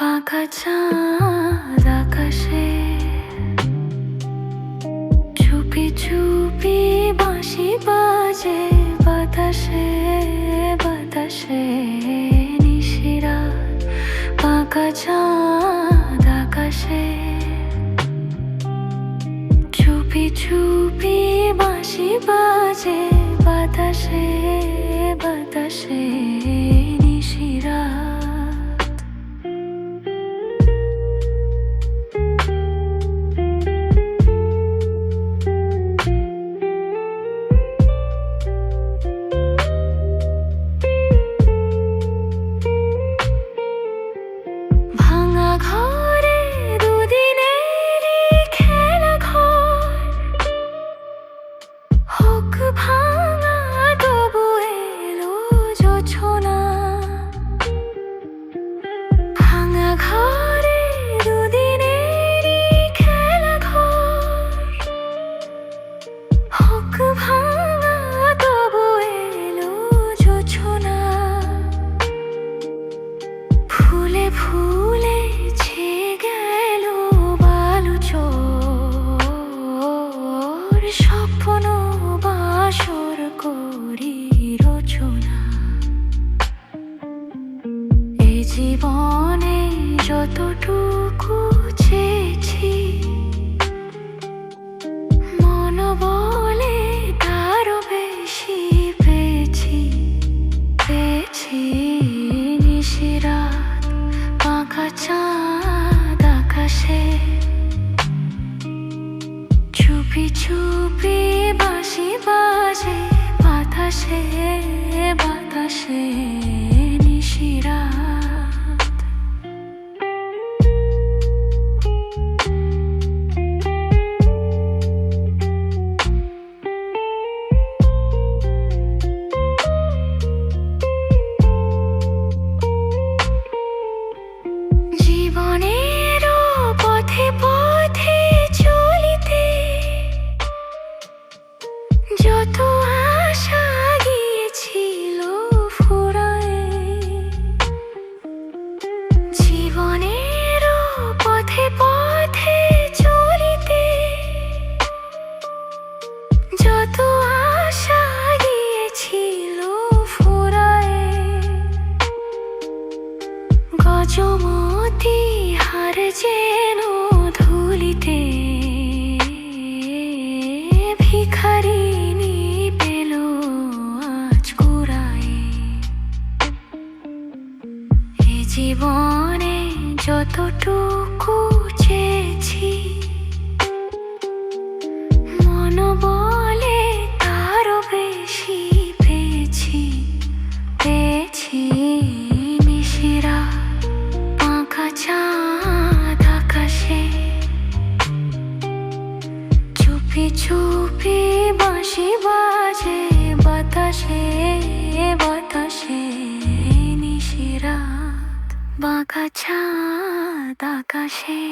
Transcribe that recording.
বাঁকা চাঁদ আকাশে। চুপি চুপি বাঁশি বাজে বাতাসে বাতাসে নিশিরা। বাঁকা চাঁদ আকাশে। বাঁশি বাজে বাতাসে back home. যতটুকু জীবনে যতটুকু চেয়েছি মন বলে তারও বেশি পেয়েছি পেয়েছি নিশিরা পাখা চাঁদ আকাশে। চুপি চুপি বাঁশি বাজে বাতাসে বাতাসে বাঁকা চাঁদ আকাশে